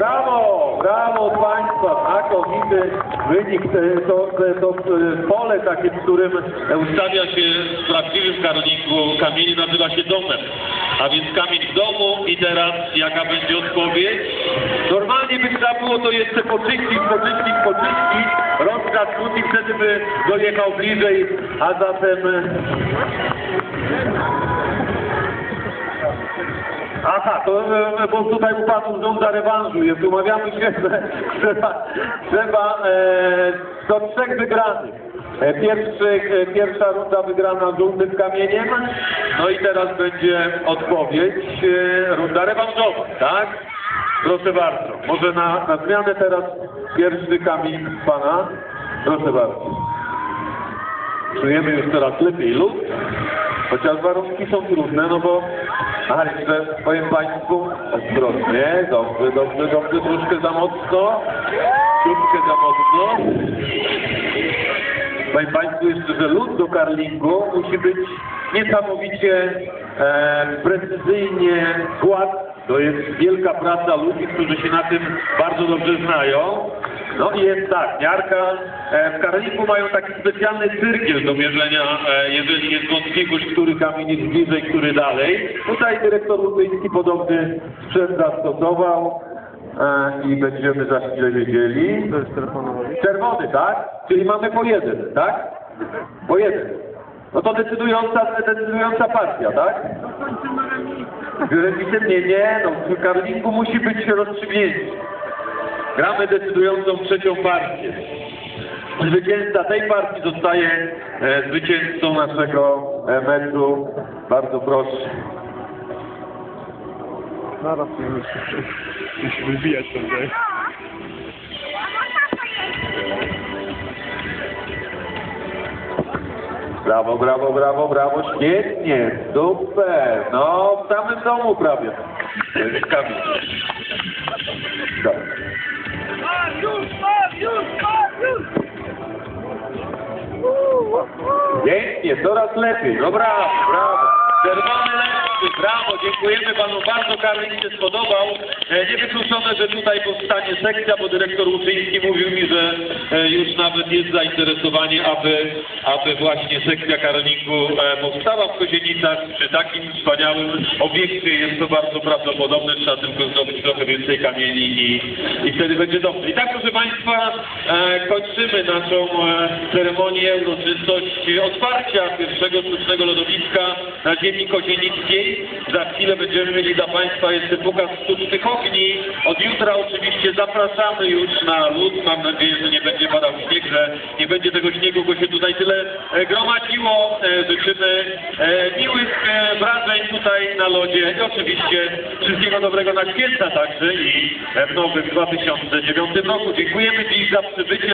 Brawo, brawo Państwa, znakomity wynik, e, to, to, to e, pole takie, w którym Ustawia się w prawdziwym karoniku kamieni, nazywa się domem. A więc kamień w domu i teraz jaka będzie odpowiedź? normalnie by trzeba było to jeszcze poczyścić, poczyścić, poczyścić, rączka skrót i wtedy by dojechał bliżej, a zatem... e, Aha, to e, bo tutaj upadł rządza rewanżu, jest umawiamy się, że trzeba, trzeba e, do trzech wygranych. E, Pierwszy, e, pierwsza runda wygrana żółtym kamieniem, no i teraz będzie odpowiedź, e, runda rewanżowa, tak? Proszę bardzo, może na, na zmianę teraz pierwszy kamień pana, proszę bardzo. Czujemy już coraz lepiej lód, chociaż warunki są trudne, no bo a jeszcze powiem Państwu ostrożnie, dobrze, dobrze, dobrze, troszkę za mocno, troszkę za mocno. Powiem Państwu jeszcze, że lód do karlingu musi być niesamowicie e, precyzyjnie gładki. To jest wielka praca ludzi, którzy się na tym bardzo dobrze znają. No i jest tak, miarka e, w karlingu mają taki specjalny cyrkiel do mierzenia, e, jeżeli jest wątpliwość, który kamień jest bliżej, który dalej. Tutaj dyrektor Lutyński podobny sprzęt zastosował e, i będziemy za chwilę wiedzieli. To jest telefonowy. Czerwony, tak? Czyli mamy po jeden, tak? Po jeden. No to decydująca, decydująca partia, tak? Wiecie, nie, nie, no w karlingu musi być rozstrzygnięcie. Gramy decydującą trzecią partię. Zwycięzca tej partii zostaje e, zwycięzcą naszego e, meczu. Bardzo proszę. Zaraz nie musi, musi wybijać ten dzień. Brawo, brawo, brawo, brawo, świetnie, super. No, w samym domu prawie. Dobra. Pięknie, coraz lepiej. No brawo, brawo. Czerwony lepszy, brawo, dziękujemy panu bardzo, Karol się spodobał. E, Niewykluczone, że tutaj powstanie sekcja, bo dyrektor Łuczyński mówił mi, że e, już nawet jest zainteresowanie, aby, aby właśnie sekcja karlingu e, powstała w Kozienicach. Przy takim wspaniałym obiekcie jest to bardzo prawdopodobne, trzeba tylko zdobyć trochę więcej kamieni i, i wtedy będzie dobrze. I tak, proszę Państwa, kończymy naszą ceremonię, uroczystość otwarcia pierwszego sztucznego lodowiska na ziemi kozienickiej. Za chwilę będziemy mieli dla Państwa jeszcze pokaz sztucznych ogni. Od jutra oczywiście zapraszamy już na lód. Mam nadzieję, że nie będzie padał śnieg, że nie będzie tego śniegu, bo się tutaj tyle e, gromadziło. E, Życzymy e, miłych wrażeń tutaj na lodzie i oczywiście wszystkiego dobrego na święta także i w nowym 2009 roku. Dziękujemy dziś za przybycie.